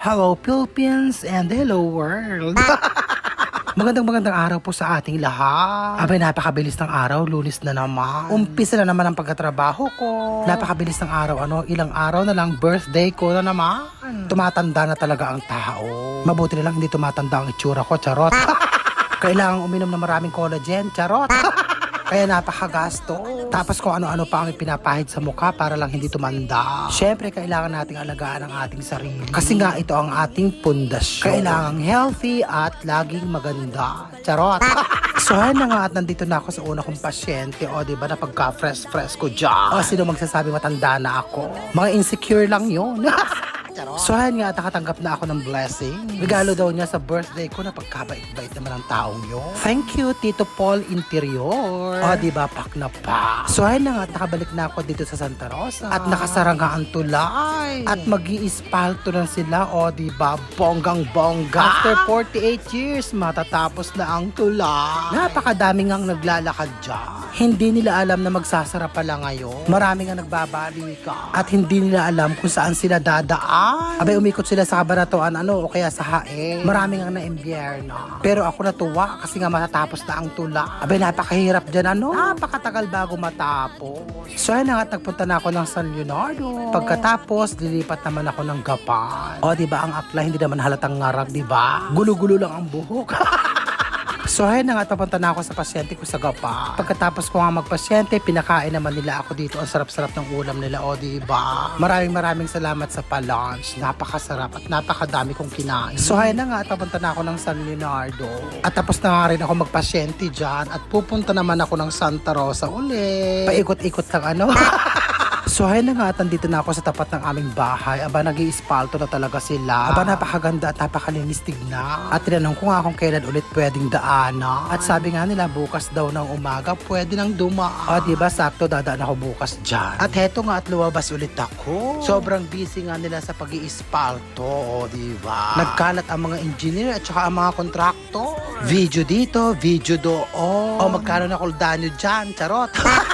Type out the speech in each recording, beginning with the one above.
Hello Philippines and hello world! Magandang magandang araw po sa ating lahat. Abay, napakabilis ng araw, lunis na naman. Umpisa na naman ang pagkatrabaho ko. Napakabilis ng araw, ano, ilang araw na lang, birthday ko na naman. Tumatanda na talaga ang tao. Mabuti na lang hindi tumatanda ang itsura ko, charot. Kailangang uminom ng maraming collagen, charot. Kaya napakagasto. Tapos kung ano-ano pa ang ipinapahid sa mukha para lang hindi tumanda. Siyempre, kailangan nating alagaan ang ating sarili. Kasi nga ito ang ating pundasyon. Kailangang healthy at laging maganda. Charot! so, ayun na nga at nandito na ako sa una kong pasyente. O, di ba, na pagka-fresh-fresh ko dyan. O, sino magsasabi matanda na ako? Mga insecure lang yun. So ayan nga, nakatanggap na ako ng blessing. Regalo daw niya sa birthday ko na pagkabait-bait naman ang taong yun. Thank you, Tito Paul Interior. O, di ba, pak na pa. So ayan na nga, nakabalik na ako dito sa Santa Rosa. At nakasara nga ang tulay. At mag iispalto na sila, o di ba, bonggang-bongga. After 48 years, matatapos na ang tulay. Napakadami ngang naglalakad dyan. Hindi nila alam na magsasara pala ngayon. Marami nga nagbabalika. At hindi nila alam kung saan sila dadaan. Abay, umikot sila sa kabanatuan, ano, o kaya sa hae. Marami nga na imbierno. Pero ako natuwa kasi nga matatapos na ang tula. Abay, napakahirap dyan, ano. Napakatagal bago matapos. So, ayun na nga, nagpunta na ako ng San Leonardo. Pagkatapos, lilipat naman ako ng Gapan. O, di ba, ang akla hindi naman halatang ngarag, di ba? Gulo-gulo lang ang buhok. So, ayun na nga, tapunta na ako sa pasyente ko sa Gapa. Pagkatapos ko nga magpasyente, pinakain naman nila ako dito. Ang sarap-sarap ng ulam nila, o di ba? Maraming maraming salamat sa pa-lunch. Napakasarap at napakadami kong kinain. So, ayun na nga, tapunta na ako ng San Leonardo. At tapos na nga rin ako magpasyente dyan. At pupunta naman ako ng Santa Rosa uli. Paikot-ikot lang ano. So ayun na nga, at nandito na ako sa tapat ng aming bahay. Aba, nag iispalto na talaga sila. Aba, napakaganda at napakalinis tignan. At tinanong ko nga kung kailan ulit pwedeng daanan. At sabi nga nila, bukas daw ng umaga, pwede nang dumaan. O, diba, sakto, dadaan ako bukas dyan. At heto nga, at lumabas ulit ako. Sobrang busy nga nila sa pag iispalto o, diba? Nagkalat ang mga engineer at saka ang mga kontraktor. Video dito, video doon. O, magkano na kuldan nyo dyan? Charot.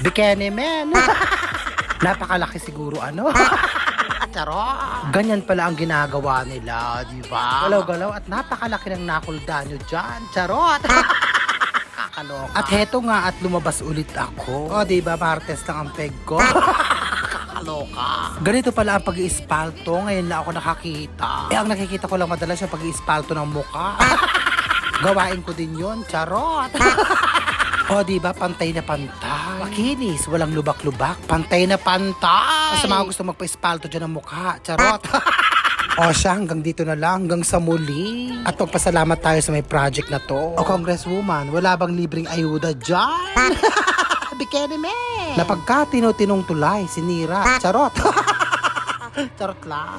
Bikini men. Napakalaki siguro ano. Charot. Ganyan pala ang ginagawa nila, di ba? Galaw-galaw at napakalaki ng nakulda nyo dyan. Charot. Kakaloka. At heto nga at lumabas ulit ako. O, di ba? Martes lang ang peg ko. Kakaloka. Ganito pala ang pag-iispalto. Ngayon lang ako nakakita. Eh, ang nakikita ko lang madalas yung pag-iispalto ng muka. Gawain ko din yon Charot. O, di ba? Pantay na pantay. Makinis, walang lubak-lubak. Pantay na pantay. Sa mga gusto magpa-espalto dyan ng mukha. Charot. o siya, hanggang dito na lang. Hanggang sa muli. At magpasalamat tayo sa may project na to. O, Congresswoman, wala bang libreng ayuda dyan? Bikini me. Na pagka tino-tinong tulay, sinira. Charot. Charot lang.